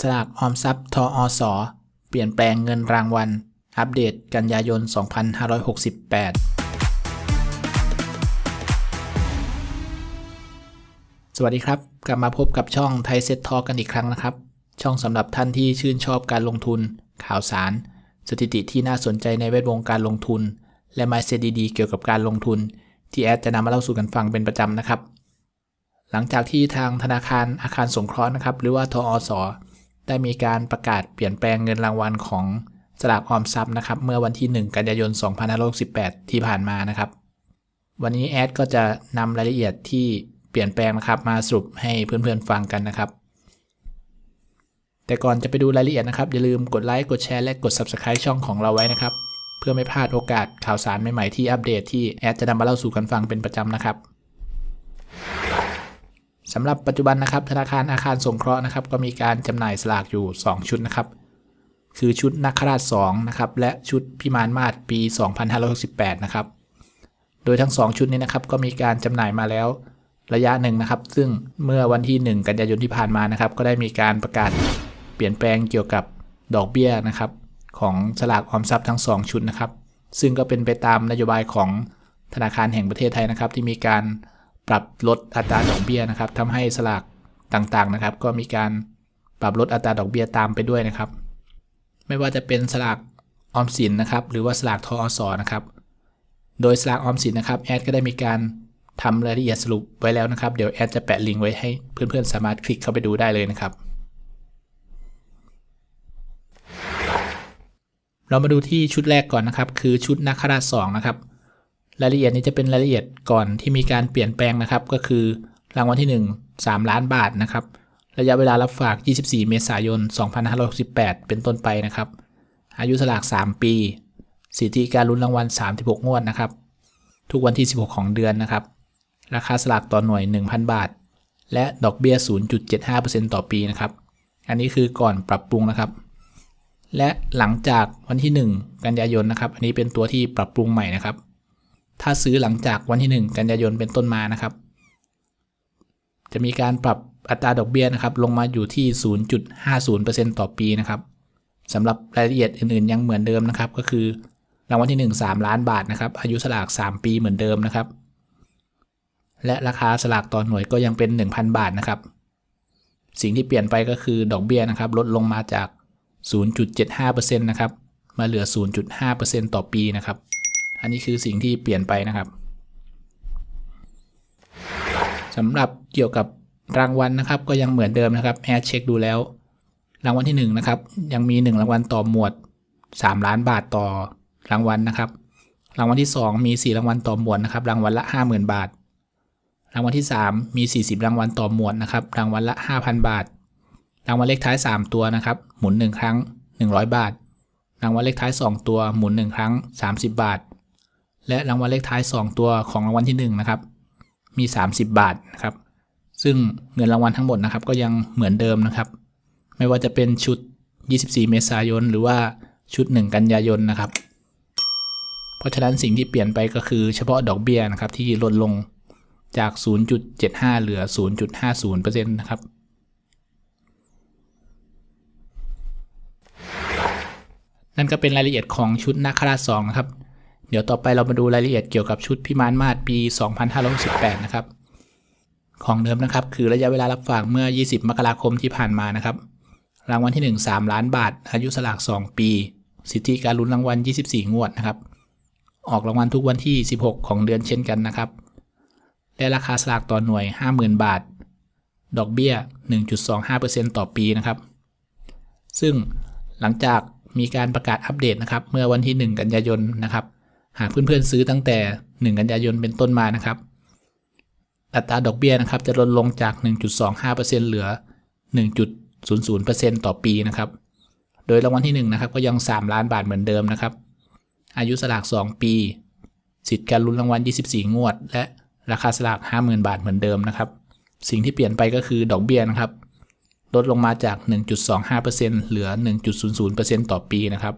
สลากออมทรัพย์ทออสเปลี่ยนแปลงเงินรางวัล อัปเดตกันยายน 2568 สวัสดีครับ กลับมาพบกับช่องไทยเซ็ตทอกันอีกครั้งนะครับ ช่องสำหรับท่านที่ชื่นชอบการลงทุน ข่าวสาร สถิติที่น่าสนใจในแวดวงการลงทุน และไมเซตดีๆเกี่ยวกับการลงทุน ที่แอดจะนำมาเล่าสู่กันฟังเป็นประจำนะครับ หลังจากที่ทางธนาคารอาคารสงเคราะห์นะครับ หรือว่าทออส ได้มีการประกาศเปลี่ยนแปลงเงินรางวัลของสลากออมทรัพย์นะครับ เมื่อวันที่ 1 กันยายน 2568 ที่ผ่านมานะครับ วันนี้แอดก็จะนำรายละเอียดที่เปลี่ยนแปลงนะครับ มาสรุปให้เพื่อนๆฟังกันนะครับ แต่ก่อนจะไปดูรายละเอียดนะครับ อย่าลืมกดไลค์กดแชร์และกด Subscribe ช่องของเราไว้นะครับ เพื่อไม่พลาดโอกาสข่าวสารใหม่ๆที่อัปเดตที่แอดจะนำมาเล่าสู่กันฟังเป็นประจำนะครับ สำหรับปัจจุบันนะครับ ธนาคารอาคารสงเคราะห์นะครับ ก็มีการจำหน่ายสลากอยู่ 2 ชุดนะครับ คือชุดนักขราช2นะครับ และชุดพิมานมาศปี 2568 นะครับ โดยทั้ง 2 ชุดนี้นะครับ ก็มีการจำหน่ายมาแล้วระยะหนึ่งนะครับ ซึ่งเมื่อวันที่ 1 กันยายนที่ผ่านมานะครับ ก็ได้มีการประกาศเปลี่ยนแปลงเกี่ยวกับดอกเบี้ยนะครับ ของสลากออมทรัพย์ทั้ง 2 ชุดนะครับ ซึ่งก็เป็นไปตามนโยบายของธนาคารแห่งประเทศไทยนะครับ ที่มีการ ปรับลดอัตราดอกเบี้ยนะครับทำให้สลากต่างๆนะครับ ก็มีการปรับลดอัตราดอกเบี้ยตามไปด้วยนะครับ ไม่ว่าจะเป็นสลากออมสินนะครับ หรือว่าสลากทออสนะครับ โดยสลากออมสินนะครับแอดก็ได้มีการทำรายละเอียดสรุปไว้แล้วนะครับ เดี๋ยวแอดจะแปะลิงก์ไว้ให้เพื่อนๆ สามารถคลิกเข้าไปดูได้เลยนะครับ เรามาดูที่ชุดแรกก่อนนะครับ คือชุดนักขราชสองนะครับ รายละเอียดนี้จะเป็นรายละเอียดก่อนที่มีการเปลี่ยนแปลงนะครับ ก็คือรางวัลที่ 1 3 ล้านบาทนะครับ ระยะเวลารับฝาก 24 เมษายน 2568 เป็นต้นไปนะครับ อายุสลาก 3 ปีสิทธิการลุ้นรางวัล 36 งวดนะครับ ทุกวันที่ 16 ของเดือนนะครับ ราคาสลากต่อหน่วย 1,000 บาท และดอกเบี้ย 0.75%ต่อปีนะครับ อันนี้คือก่อนปรับปรุงนะครับ และหลังจากวันที่ 1 กันยายนนะครับ อันนี้เป็นตัวที่ปรับปรุงใหม่นะครับ ถ้าซื้อหลังจากวันที่ 1 กันยายนเป็นต้นมานะครับ จะมีการปรับอัตราดอกเบี้ยนะครับ ลงมาอยู่ที่ 0.50%ต่อปีนะครับสำหรับรายละเอียดอื่นๆยังเหมือนเดิมนะครับ ก็คือรางวัลที่ 1 3 ล้านบาทนะครับ อายุสลาก 3 ปีเหมือนเดิมนะครับ และราคาสลากต่อหน่วยก็ยังเป็น 1,000 บาทนะครับ สิ่งที่เปลี่ยนไปก็คือดอกเบี้ยนะครับ ลดลงมาจาก 0.75%นะครับ มาเหลือ 0.5%ต่อปีนะครับ อันนี้คือสิ่งที่เปลี่ยนไปนะครับสำหรับเกี่ยวกับรางวัลนะครับ ก็ยังเหมือนเดิมนะครับแอดเช็คดูแล้ว รางวัลที่1นนะครับยังมี 1 รางวัลต่อหมวด 3 ล้านบาทต่อรางวัลนะครับ รางวัลที่ 2 มี 4 รางวัลต่อหมวดนะครับ รางวัลละ 50,000 บาท รางวัลที่ 3 มี 40 รางวัลต่อหมวดนะครับ รางวัลละ 5,000 บาท รางวัลเลขท้าย 3 ตัวนะครับ หมุน 1 ครั้ง 100 บาท รางวัลเลขท้าย 2 ตัวหมุน 1 ครั้ง 30 บาท และรางวัลเลขท้าย 2 ตัวของรางวัลที่ 1 นะครับ มี 30 บาทนะครับ ซึ่งเงินรางวัลทั้งหมดนะครับ ก็ยังเหมือนเดิมนะครับ ไม่ว่าจะเป็นชุด 24 เมษายน หรือว่าชุด 1 กันยายนนะครับ เพราะฉะนั้นสิ่งที่เปลี่ยนไปก็คือเฉพาะดอกเบี้ยนะครับที่ลดลงจาก 0.75 เหลือ 0.50%นะครับนั่นก็เป็นรายละเอียดของชุดนักคราชสองนะครับ เดี๋ยวต่อไปเรามาดูรายละเอียดเกี่ยวกับชุดพิมานมาศปี 2518 นะครับ ของเดิมนะครับ คือระยะเวลารับฝากเมื่อ 20 มกราคมที่ผ่านมานะครับ รางวัลที่ 1 3 ล้านบาท อายุสลาก 2 ปี สิทธิการลุ้นรางวัล 24 งวดนะครับ ออกรางวัลทุกวันที่ 16 ของเดือนเช่นกันนะครับ และราคาสลากต่อหน่วย 50,000 บาท ดอกเบี้ย 1.25%ต่อปีนะครับ ซึ่งหลังจากมีการประกาศอัปเดตนะครับ เมื่อวันที่ 1 กันยายนนะครับ หากเพื่อนๆซื้อตั้งแต่ 1 กันยายนเป็นต้นมานะครับ อัตราดอกเบี้ยนะครับ จะลดลงจาก 1.25%เหลือ 1.00%ต่อปีนะครับ โดยรางวัลที่1นะครับก็ยัง 3 ล้านบาทเหมือนเดิมนะครับ อายุสลาก 2 ปี สิทธิ์การลุ้นรางวัล 24 งวด และราคาสลาก 50,000 บาทเหมือนเดิมนะครับ สิ่งที่เปลี่ยนไปก็คือดอกเบี้ยนะครับ ลดลงมาจาก 1.25%เหลือ 1.00%ต่อปีนะครับ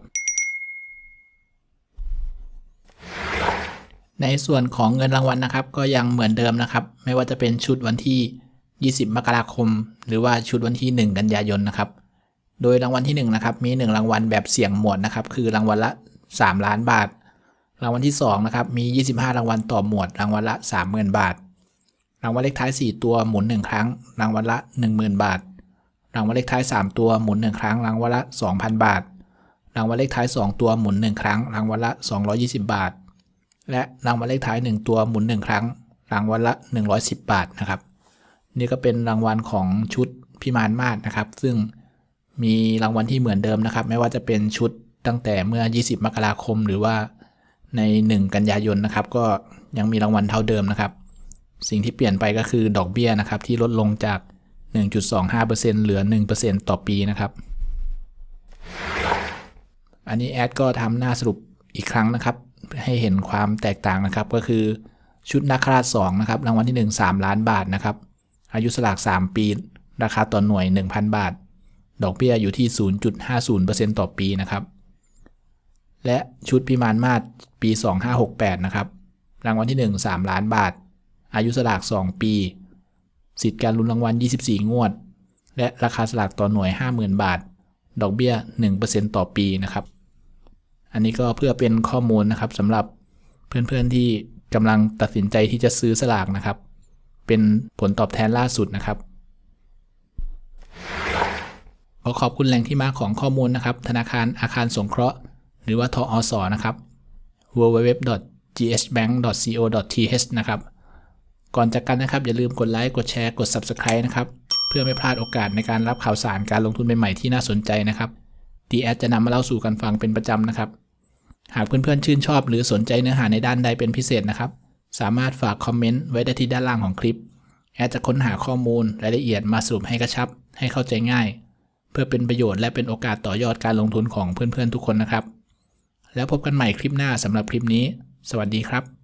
ในส่วนของเงินรางวัลนะครับ ก็ยังเหมือนเดิมนะครับ ไม่ว่าจะเป็นชุดวันที่ 20 มกราคม หรือว่าชุดวันที่ 1 กันยายนนะครับ โดยรางวัลที่1นะครับมี 1 รางวัลแบบเสี่ยงหมวดนะครับ คือรางวัลละ 3 ล้านบาท รางวัลที่2นะครับมี 25 รางวัลต่อหมวด รางวัลละ 30,000 บาท รางวัลเลขท้าย 4 ตัวหมุน 1 ครั้ง รางวัลละ 10,000 บาท รางวัลเลขท้าย 3 ตัวหมุน 1 ครั้ง รางวัลละ 2,000 บาท รางวัลเลขท้าย 2 ตัวหมุน 1 ครั้ง รางวัลละ 220 บาท และรางวัลเลขท้าย 1 ตัวหมุน 1 ครั้ง รางวัลละ 110 บาทนะครับ นี่ก็เป็นรางวัลของชุดพิมานมาศนะครับ ซึ่งมีรางวัลที่เหมือนเดิมนะครับ ไม่ว่าจะเป็นชุดตั้งแต่เมื่อ 20 มกราคม หรือว่าใน 1 กันยายนนะครับ ก็ยังมีรางวัลเท่าเดิมนะครับ สิ่งที่เปลี่ยนไปก็คือดอกเบี้ยนะครับ ที่ลดลงจาก 1.25%เหลือ 1%ต่อปีนะครับ อันนี้แอดก็ทำหน้าสรุปอีกครั้งนะครับ ให้เห็นความแตกต่างนะครับ ก็คือชุดนักคราช2นะครับรางวัลที่ 1 3 ล้านบาทนะครับ อายุสลาก 3 ปี ราคาต่อหน่วย 1,000 บาท ดอกเบี้ยอยู่ที่ 0.50%ต่อปีนะครับ และชุดพิมานมาศปี 2568 นะครับ รางวัลที่ 1 3 ล้านบาท อายุสลาก 2 ปี สิทธิ์การลุ้นรางวัล 24 งวด และราคาสลากต่อหน่วย 50,000 บาท ดอกเบี้ย 1%ต่อปีนะครับ อันนี้ก็เพื่อเป็นข้อมูลนะครับสำหรับเพื่อนๆที่กำลังตัดสินใจที่จะซื้อสลากนะครับ เป็นผลตอบแทนล่าสุดนะครับขอขอบคุณแหล่งที่มาของข้อมูลนะครับ ธนาคารอาคารสงเคราะห์ หรือว่าทออสนะครับ www.ghbank.co.th นะครับ ก่อนจากกันนะครับ อย่าลืมกดไลค์ กดแชร์ กด Subscribe นะครับ เพื่อไม่พลาดโอกาสในการรับข่าวสารการลงทุนใหม่ๆที่น่าสนใจนะครับดีแอดจะนำมาเล่าสู่กันฟังเป็นประจำนะครับ หากเพื่อนๆชื่นชอบหรือสนใจเนื้อหาในด้านใดเป็นพิเศษนะครับ สามารถฝากคอมเมนต์ไว้ได้ที่ด้านล่างของคลิป แอดจะค้นหาข้อมูลรายละเอียดมาสรุปให้กระชับ ให้เข้าใจง่าย เพื่อเป็นประโยชน์และเป็นโอกาสต่อยอดการลงทุนของเพื่อนๆทุกคนนะครับ แล้วพบกันใหม่คลิปหน้าสำหรับคลิปนี้ สวัสดีครับ